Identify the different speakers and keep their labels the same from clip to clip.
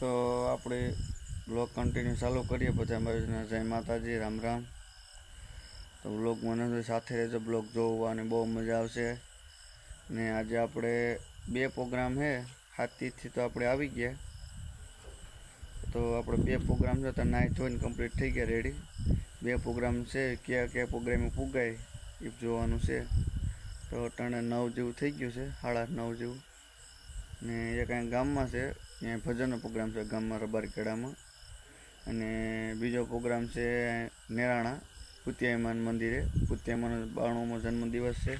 Speaker 1: તો આપણે blog continue ચાલુ કરીએ બધા બાજુના જય માતાજી, રામ રામ. તો બ્લોગ મને સાથે રહેજો બ્લોગ જોવાની બહુ મજા આવશે. ને આજે આપણે બે પ્રોગ્રામ છે હાથીથી તો આપણે આવી ગયા. તો આપણે બે પ્રોગ્રામ છે, તો નાઈ ધોઈને કમ્પ્લીટ થઈ ગયા રેડી બે પ્રોગ્રામ છે, કયા કયા પ્રોગ્રામે પુગાય, એ જોવાનું છે. તો અટાણે નવ જેવું થઈ ગયું છે, સાડા નવ જેવું. ને એ કાંઈ ગામમાં છે ત્યાં ભજનનો પ્રોગ્રામ છે ગામમાં રબારકેડામાં. અને બીજો પ્રોગ્રામ છે નેરાણા પુત્યાયમાન મંદિરે. પુત્યાયમાન બાણુંમો જન્મદિવસ છે.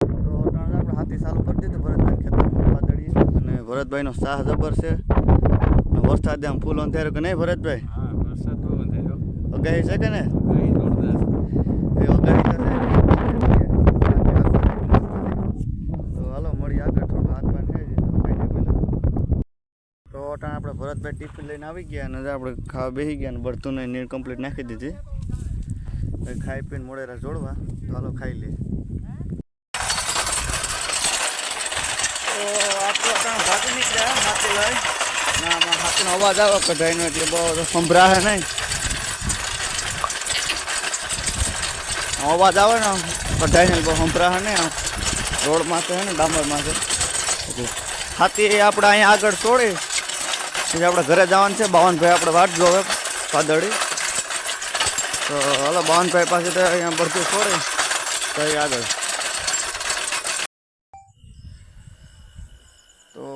Speaker 1: આપણે હાથી ચાલુ કરી દીધું ભરતભાઈ ખેતરમાં પાતળીએ અને ભરતભાઈનો સાહ જબર છે. વરસાદ આમ ફૂલ અંધાર્યો કે નહીં ભરતભાઈ?
Speaker 2: હા વરસાદ બહુ વધાર્યો
Speaker 1: અગાહી છે કે ને અગાહી તો છે તો હાલો મળી આગળ થોડું હાથ પાન છે તો અગાહી પેલા તો અટાણે આપણે ભરતભાઈ ટિફિન લઈને આવી ગયા અને આપણે ખાવા બેસી ગયા અને બળતું નીર કમ્પ્લીટ નાખી દીધી. ખાઈ પીને મોડેરા જોડવા. તો હાલો ખાઈ લઈએ. ભાગી નીકળ્યા, હાથી લઈ. હાથનો અવાજ આવે કઢાઈનો એટલે બહુ સંભળાશે નહીં. અવાજ આવે ને કઢાઈને બહુ સંભળાશે નહીં રોડમાં છે ને ડામરમાં છે હાથી આપણે અહીંયા આગળ છોડી પછી આપણે ઘરે જવાનું છે. બાવનભાઈ આપણે વાટ જોવે પાદળી. તો હાલો, બાવનભાઈ પાસે તો અહીંયા બધું છોડે. તો આગળ. તો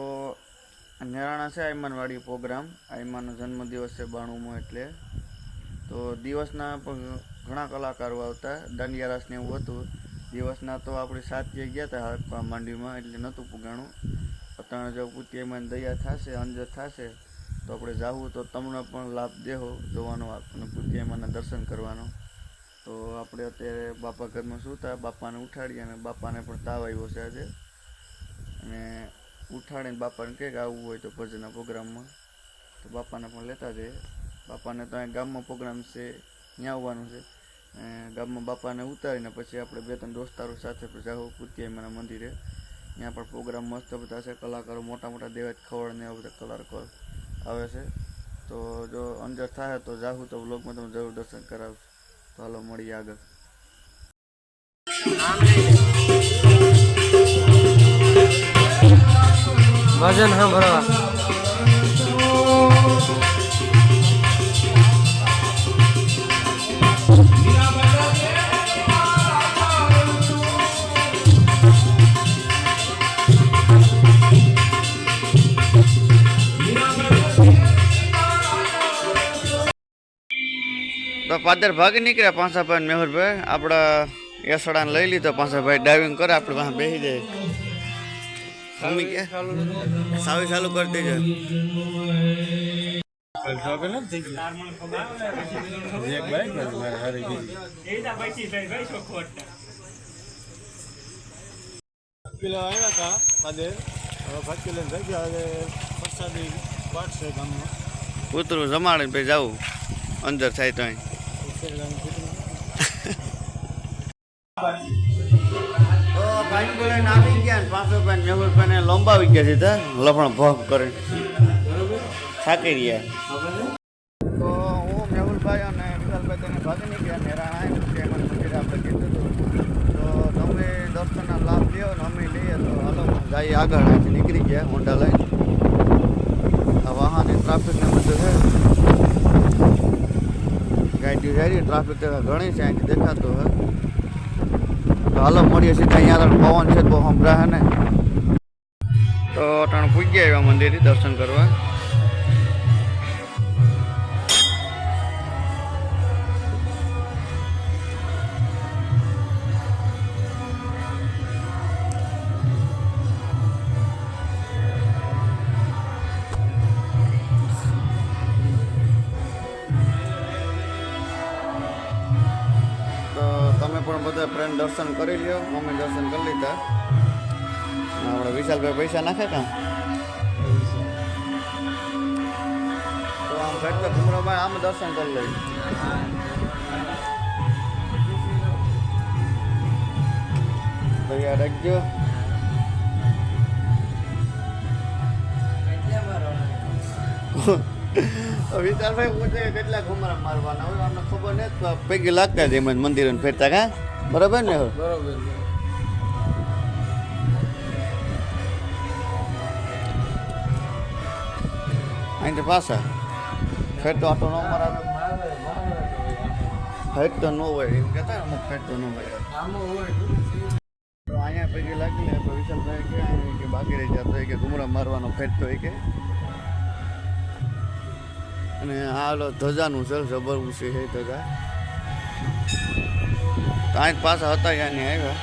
Speaker 1: નેરાણા છે આયમાનવાડી પ્રોગ્રામ. આયમાનનો જન્મદિવસ છે બાણુંમો એટલે. તો દિવસના પણ ઘણા કલાકારો આવતા. દાંડિયારાસને એવું હતું. દિવસના તો આપણે સાત જે ગયા હતા હાથપા માંડવીમાં એટલે નહોતું પુગાણું. અત્યારે જો પુત્યમાં દયા થશે અંજર થશે, તો આપણે જાવું તો તમને પણ લાભ દેહો જોવાનો અને પુત્યમાના દર્શન કરવાનો. તો આપણે અત્યારે બાપા ઘરમાં સૂતા બાપાને ઉઠાડી અને બાપાને પણ તાવ આવ્યો છે આજે. અને ઉઠાડીને બાપાને કંઈક આવવું હોય તો ભજનના પ્રોગ્રામમાં. તો બાપાને પણ લેતા જઈએ. બાપાને તો અહીં ગામમાં પ્રોગ્રામ છે, ત્યાં આવવાનું છે. ગામમાં બાપાને ઉતારીને પછી આપણે બે ત્રણ દોસ્તારો સાથે જાઓ પુત્યામાના મંદિરે. ત્યાં પણ પ્રોગ્રામ મસ્ત બધા છે, કલાકારો મોટા મોટા દેવેજ ખવડ ને એવા બધા કલાકારો આવે છે. તો જો અંજર થાય તો જાહું તો બ્લોગમાં તમે જરૂર દર્શન કરાવશું તો હાલો મળીએ આગળ.
Speaker 2: ભજન સાંભળવા.
Speaker 1: પાદર ભાગી નીકળ્યા પાંસાભાઈ મેહુરભાઈ આપણા યસડાને લઈ લીધો. પાંસાભાઈ ડાઇવિંગ કરે, આપણે પાસે બેસી જાય. મમ્મી કે? સાવી ચાલુ કરી દેજો.
Speaker 3: પેલા આવ્યા હતા પાદે હવે ભાગ્ય લઈને થઈ ગયા
Speaker 1: અંદર થાય તો અહીં આવી ગયા પાંચસો રૂપિયા મેહુરભાઈને લંબાવી ગયા સીધા લફણ ભોગ કરી રહ્યા તો હું મેહુલભાઈ અને ભાગી નીકળ્યા નેરાણા તેમાં મંદિરે આપણે કીધું હતું તો તમે દર્શનના લાભ લ્યો અમે લઈએ તો હાલો જઈએ આગળ નીકળી ગયા હોન્ડા લઈને વાહન ટ્રાફિક ને બધું છે ગાડી જાય ટ્રાફિક તો ઘણી છે અહીંથી દેખાતું હોય. તો હાલો, મળીએ સીધા અહીંયા આગળ. પવન છે બહુ સંભળાય ને. તો અટાણ પૂગ્યા એવા મંદિરે દર્શન કરવા. દર્શન કરી લ્યો. મમ્મી દર્શન કરી લીધા. આપણે વિશાલભાઈ પૈસા નાખે કાં તો આમ ઘટ તો ભૂમરાભાઈ આમ દર્શન કરી લઈ તૈયાર રાખજો. વિશાલભાઈ પૂછે કેટલા ઘુમરા મારવાના હોય અમને ખબર નથી પૈકી લાગતા જ એમ જ મંદિરે ફેરતા કા? બરાબર ને અહીંથી પાછા. ફેર તો આટો ન મારા. ફેટ તો ન હોય એમ કહેતા અમુક ફેર તો ન હોય. તો અહીંયા પૈકી લાગી લે તો વિશાલભાઈ કે કે બાકી રહી જતો કે ઘુમરા મારવાનો ફેટ તો હોય કે અને આ ધજાનું છે જબર ઊંચી છે ધજા. કાંઈક પાછા હતા ત્યાં ને આવ્યા.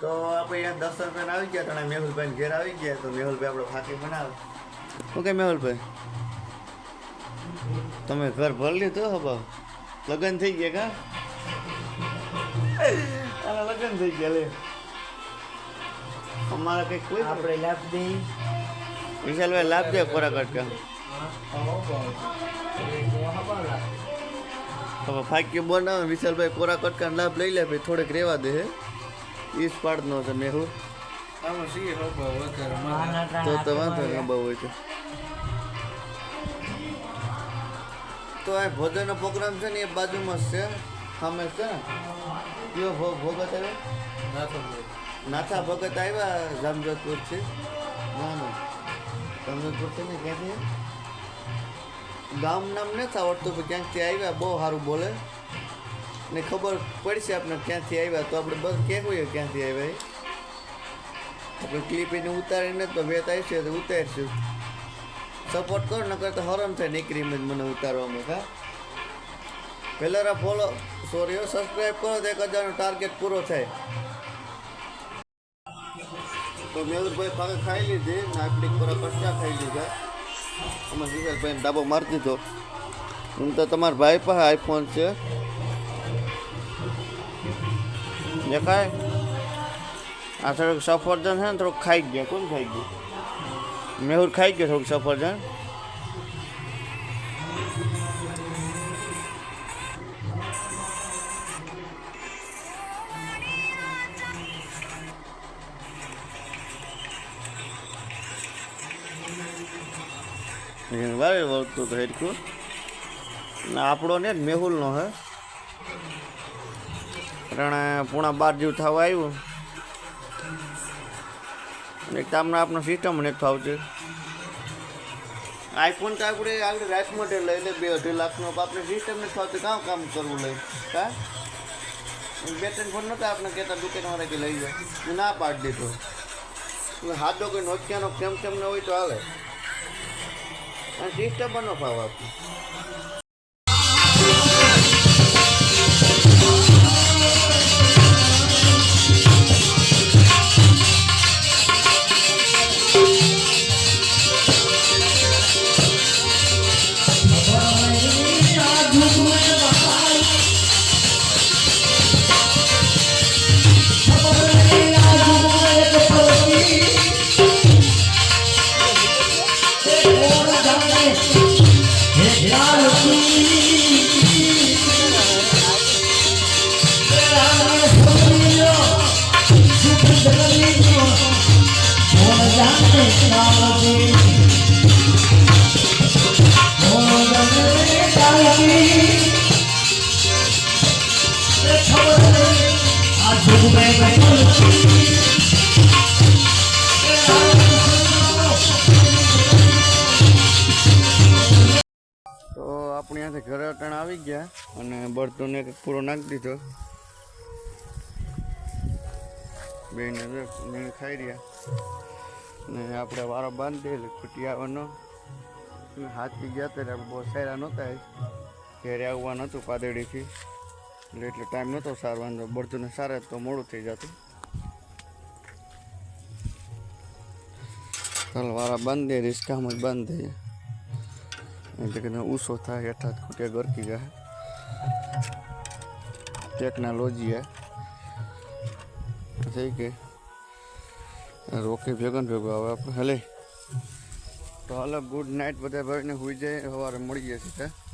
Speaker 1: તો આપણે દર્શન કરીને આવી ગયા તને મેહુલભાઈ ઘેર આવી ગયા, તો મેહુલભાઈ આપણે ફાંકી બનાવે. ઓકે મેહુલભાઈ? તમે ઘર ભરી લીધું હવે લગ્ન થઈ ગયા કા? અને લગ્ન થઈ ગયા લે. અમારા કઈ કોઈ
Speaker 2: આપણે લાભ દઈ
Speaker 1: વિશાલભાઈ લાભ દે ખોરાક અટકા હવે ફાંકી બનાવે વિશાલભાઈ કોરા કટકા લાભ લઈ લે ભાઈ થોડેક રહેવા દે હે. ઈસ પાડનો છે મેહુલ. તો તો વાંધો નહીં બહુ હોય તો. તો આ ભોજનનો પ્રોગ્રામ છે ને એ બાજુમાં છે. સામે છે ને? કયો ભગત આવ્યો નાથા ભગત આવ્યા જામજોધપુરથી ના ના. જામજોધપુરથી ને ક્યાંથી? ગામ નામ નથી આવડતું પણ ક્યાંકથી આવ્યા બહુ સારું બોલે. ને ખબર પડશે આપણે ક્યાંથી આવ્યા તો આપણે બસ ક્યાંક હોઈએ ક્યાંથી આવ્યા આપણે ક્લિપ એને ઉતારીને તો વેત આવશે તો ઉતારશું. સપોર્ટ કર, નકર તો હરમ થાય નીકળીને જ મને ઉતારવામાં, કા? પહેલા ફોલો સોરી સબસ્ક્રાઈબ કરો તો એક હજારનો ટાર્ગેટ પૂરો થાય. તો મેયુરભાઈ પાકે ખાઈ લીધી, ને આપણી પર કચ્ચા ખાઈ લીધા. અમે વિવેકભાઈને ડાબો મારી દીધો. હું તો તમારા ભાઈ પાસે આઈફોન છે. દેખાય? આ થોડુંક સફરજન છે ને, થોડુંક ખાઈ ગયા, કોણ ખાઈ ગયું? મેહુર ખાઈ ગયો થોડુંક સફરજન. વારે વળતું તો હેરખું આપણો ને મેહુલનો હે. રણે પૂણા બાર જેવું થવા આવ્યું. એક તો આમને આપણો સિસ્ટમ નથી ફાવતી. આઈફોન તો આપણે આગળ રાત માટે લઈ લે, બે અઢી લાખનો આપણે સિસ્ટમ નથી ફાવતી, કાં કામ કરવું લઈ? કા? બે ત્રણ ફોન નહોતા આપણે કહેતા દુકાનવાળા કે લઈ જાય હું ના પાડી દીધો. હાથો કોઈ નોકિયાનો કેમ કેમ ન હોય તો હાલે. અને સિસ્ટમ પણ ન ફાવ આપતી આપણે ત્યાંથી ઘરે અટાણ આવી ગયા અને બળતોને પૂરો નાખી દીધો. મેં ખાઈ રહ્યા. ને આપણે વારો બાંધી એટલે ખૂટી હાથી ગયા ત્યારે આપણે બહુ સારા નહોતા ઘેરે આવવા નહોતું પાદડીથી એટલે એટલો ટાઈમ નહોતો સારવાનો. બળતુને સારા તો મોડું થઈ જતું. ચાલ વારા બાંધીએ રિસ્કામાં જ બાંધીએ એટલે કે ઊંચો થાય હેઠા ખૂટ્યા ગરકી જાય. ટેકનોલોજી થઈ કે રોકે ભેગો ને ભેગો. હવે આપણે હલે. તો હાલો ગુડ નાઇટ બધા ભાઈને. હુઈ જાય સવારે મળીએ છીએ